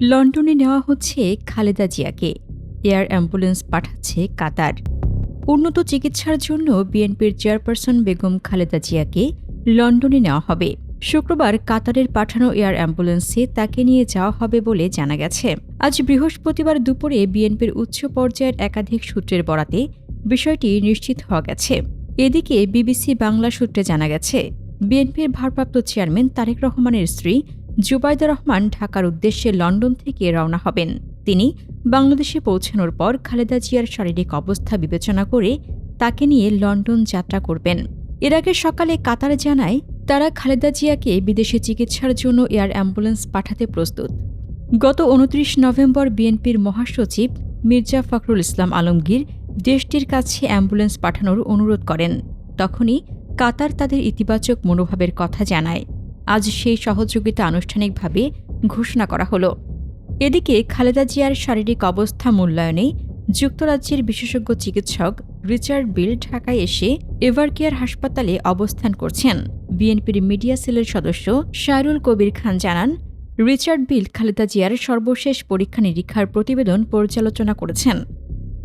লন্ডনে নেওয়া হচ্ছে খালেদা জিয়াকে। এয়ার অ্যাম্বুলেন্স পাঠাচ্ছে কাতার। উন্নত চিকিৎসার জন্য বিএনপির চেয়ারপারসন বেগম খালেদা জিয়াকে লন্ডনে নেওয়া হবে। শুক্রবার কাতারের পাঠানো এয়ার অ্যাম্বুলেন্সে তাকে নিয়ে যাওয়া হবে বলে জানা গেছে। আজ বৃহস্পতিবার দুপুরে বিএনপির উচ্চ পর্যায়ের একাধিক সূত্রের বরাতে বিষয়টি নিশ্চিত হওয়া গেছে। এদিকে বিবিসি বাংলা সূত্রে জানা গেছে, বিএনপির ভারপ্রাপ্ত চেয়ারম্যান তারেক রহমানের স্ত্রী জুবাইদা রহমান ঢাকার উদ্দেশ্যে লন্ডন থেকে রওনা হবেন। তিনি বাংলাদেশে পৌঁছানোর পর খালেদা জিয়ার শারীরিক অবস্থা বিবেচনা করে তাকে নিয়ে লন্ডন যাত্রা করবেন। এর আগে সকালে কাতার জানায়, তারা খালেদা জিয়াকে বিদেশে চিকিৎসার জন্য এয়ার অ্যাম্বুলেন্স পাঠাতে প্রস্তুত। গত উনত্রিশ নভেম্বর বিএনপির মহাসচিব মির্জা ফখরুল ইসলাম আলমগীর দেশটির কাছে অ্যাম্বুলেন্স পাঠানোর অনুরোধ করেন। তখনই কাতার তাদের ইতিবাচক মনোভাবের কথা জানায়। আজ সেই সহযোগিতা আনুষ্ঠানিকভাবে ঘোষণা করা হলো। এদিকে খালেদা জিয়ার শারীরিক অবস্থা মূল্যায়নে যুক্তরাজ্যের বিশেষজ্ঞ চিকিৎসক রিচার্ড বিল ঢাকায় এসে এভারকেয়ার হাসপাতালে অবস্থান করছেন। বিএনপির মিডিয়া সেলের সদস্য শাহরুল কবির খান জানান, রিচার্ড বিল খালেদা জিয়ার সর্বশেষ পরীক্ষা নিরীক্ষার প্রতিবেদন পর্যালোচনা করেছেন।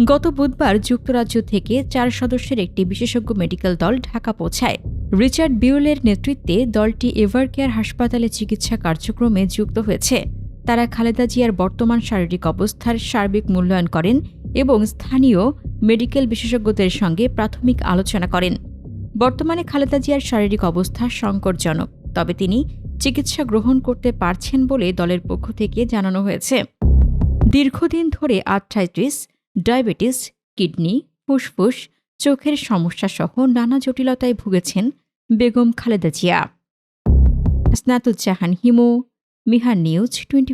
গত বুধবার যুক্তরাজ্য থেকে চার সদস্যের একটি বিশেষজ্ঞ মেডিকেল দল ঢাকা পৌঁছায়। রিচার্ড বিউলের নেতৃত্বে দলটি এভারকেয়ার হাসপাতালে চিকিৎসা কার্যক্রমে যুক্ত হয়েছে। তারা খালেদা জিয়ার বর্তমান শারীরিক অবস্থার সার্বিক মূল্যায়ন করেন এবং স্থানীয় মেডিকেল বিশেষজ্ঞদের সঙ্গে প্রাথমিক আলোচনা করেন। বর্তমানে খালেদা জিয়ার শারীরিক অবস্থা সংকটজনক, তবে তিনি চিকিৎসা গ্রহণ করতে পারছেন বলে দলের পক্ষ থেকে জানানো হয়েছে। দীর্ঘদিন ধরে আর্থ্রাইটিস, ডায়াবেটিস, কিডনি, ফুসফুস চোখের সমস্যা সহ নানা জটিলতায় ভুগেছেন বেগম খালেদা জিয়া। স্নাতুজ্জাহান হিমু মিহান নিউজ টোয়েন্টি